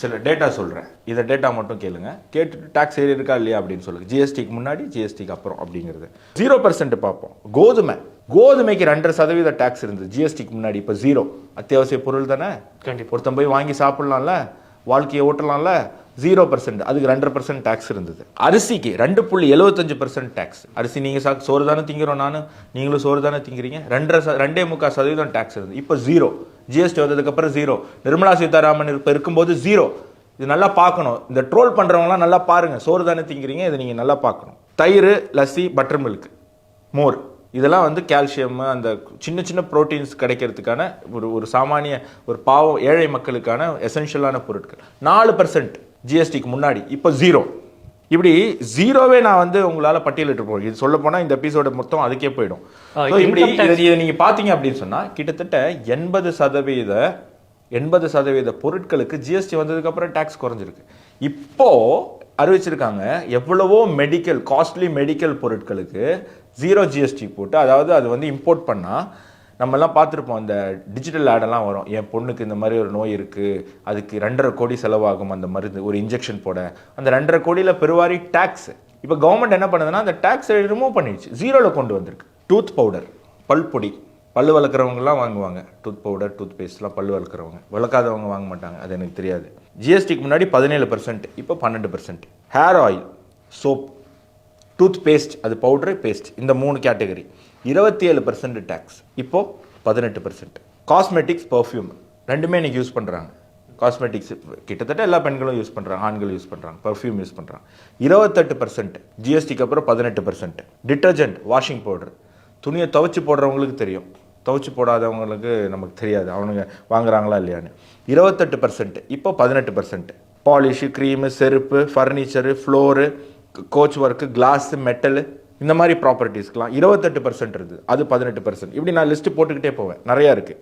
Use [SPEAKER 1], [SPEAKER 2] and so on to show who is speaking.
[SPEAKER 1] சில டேட்டா சொல்கிறேன் இதை டேட்டா மட்டும் கேளுங்க. கேட்டுட்டு டாக்ஸ் ஏறி இருக்கா இல்லையா அப்படின்னு சொல்லுங்க. ஜிஎஸ்டிக்கு முன்னாடி ஜிஎஸ்டிக்கு அப்புறம் அப்படிங்கிறது. ஜீரோ பர்சன்ட் பார்ப்போம். கோதுமை. கோதுமைக்கு ரெண்டரை சதவீத டாக்ஸ் இருந்தது. ஜிஎஸ்டிக்கு முன்னாடி இப்போ ஜீரோ அத்தியாவசிய பொருள் தானே?
[SPEAKER 2] கண்டிப்பா.
[SPEAKER 1] ஒருத்தன் போய் வாங்கி சாப்பிடலாம்ல? வாழ்க்கையை ஓட்டலாம்ல? ஜீரோ பர்சன்ட் அதுக்கு ரெண்டரை பர்சன்ட் டேக்ஸ் இருந்தது. அரிசிக்கு ரெண்டு புள்ளி எழுபத்தஞ்சு பர்சன்ட் டேக்ஸ் அரிசி நீங்கள் சா சோறு தானே திங்கிறோம் நான். நீங்களும் சோறு தானே திங்கிறீங்க. ரெண்டரை ரெண்டே முக்கால் சதவீதம் டேக்ஸ் இருந்தது. இப்போ ஜீரோ ஜிஎஸ்டி வந்ததுக்கப்புறம் ஜீரோ நிர்மலா சீதாராமன் இப்போ இருக்கும்போது ஜீரோ இது நல்லா பார்க்கணும். இந்த ட்ரோல் பண்ணுறவங்களாம் நல்லா பாருங்கள் சோறு தானே திங்கிறீங்க. இதை நீங்கள் நல்லா பார்க்கணும். தயிர் லஸ்ஸி பட்டர் மில்க் மோர். இதெல்லாம் வந்து கால்சியம் அந்த சின்ன சின்ன புரோட்டீன்ஸ் கிடைக்கிறதுக்கான ஒரு ஒரு சாமானிய ஒரு பாவம் ஏழை மக்களுக்கான எசென்ஷியலான பொருட்கள். நாலு பர்சன்ட் ஜிஎஸ்டிக்கு முன்னாடி. இப்போ ஜீரோ இப்படி ஜீரோவே நான் வந்து உங்களால் பட்டியலிட்டு போகிறேன் இது சொல்ல போனால் இந்த எபிசோட மொத்தம் அதுக்கே போயிடும். இப்படி இதை நீங்கள் பார்த்தீங்க அப்படின்னு சொன்னால் கிட்டத்தட்ட எண்பது சதவீத எண்பது சதவீத பொருட்களுக்கு ஜிஎஸ்டி வந்ததுக்கப்புறம் டேக்ஸ் குறைஞ்சிருக்கு. இப்போ அறிவிச்சிருக்காங்க எவ்வளவோ மெடிக்கல் காஸ்ட்லி மெடிக்கல் பொருட்களுக்கு ஜீரோ ஜிஎஸ்டி போட்டு அதாவது அது வந்து இம்போர்ட் பண்ணால் நம்மலாம் பார்த்துருப்போம் அந்த டிஜிட்டல் ஆடெல்லாம் வரும். என் பொண்ணுக்கு இந்த மாதிரி ஒரு நோய் இருக்குது அதுக்கு ரெண்டரை கோடி செலவாகும் அந்த மருந்து ஒரு இன்ஜெக்ஷன் போட. அந்த ரெண்டரை கோடியில் பெருவாரி டேக்ஸ் இப்போ கவர்மெண்ட் என்ன பண்ணுதுன்னா அந்த டேக்ஸை ரிமூவ் பண்ணிடுச்சு. ஜீரோவில் கொண்டு வந்திருக்கு. டூத் பவுடர் பல் பொடி பல் வளர்க்குறவங்கலாம் வாங்குவாங்க. டூத் பவுடர் டூத் பேஸ்ட்லாம் பல் வளர்க்குறவங்க. வளர்க்காதவங்க வாங்க மாட்டாங்க. அது எனக்கு தெரியாது. ஜிஎஸ்டிக்கு முன்னாடி பதினேழு பர்சன்ட் இப்போ பன்னெண்டு percent hair oil soap toothpaste அது பவுடரு பேஸ்ட் இந்த மூணு கேட்டகரி இருபத்தி ஏழு பர்சன்ட் டேக்ஸ் இப்போது பதினெட்டு பர்சன்ட் காஸ்மெட்டிக்ஸ் பர்ஃப்யூம் ரெண்டுமே இன்னைக்கு யூஸ் பண்ணுறாங்க காஸ்மெட்டிக்ஸ் கிட்டத்தட்ட எல்லா பெண்களும் யூஸ் பண்ணுறாங்க ஆண்கள் யூஸ் பண்ணுறாங்க பர்ஃப்யூம் யூஸ் பண்ணுறாங்க இருபத்தெட்டு பர்சன்ட் ஜிஎஸ்டிக்கு அப்புறம் பதினெட்டு பர்சன்ட் டிட்டர்ஜென்ட் வாஷிங் பவுடர் துணியை துவைச்சி போடுறவங்களுக்கு தெரியும். துவைச்சி போடாதவங்களுக்கு நமக்கு தெரியாது. அவனுங்க வாங்குறாங்களா இல்லையான்னு. இருபத்தெட்டு பர்சன்ட் இப்போ பதினெட்டு பர்சன்ட் பாலிஷு க்ரீமு செருப்பு furniture floor coach work glass metal இந்த மாதிரி ப்ராப்பர்ட்டிஸ்க்கெலாம் இருபத்தெட்டு பர்சன்ட் இருக்குது அது பதினெட்டு பர்சன்ட் இப்படி நான் லிஸ்ட்டு போட்டுக்கிட்டே போவேன். நிறையா இருக்குது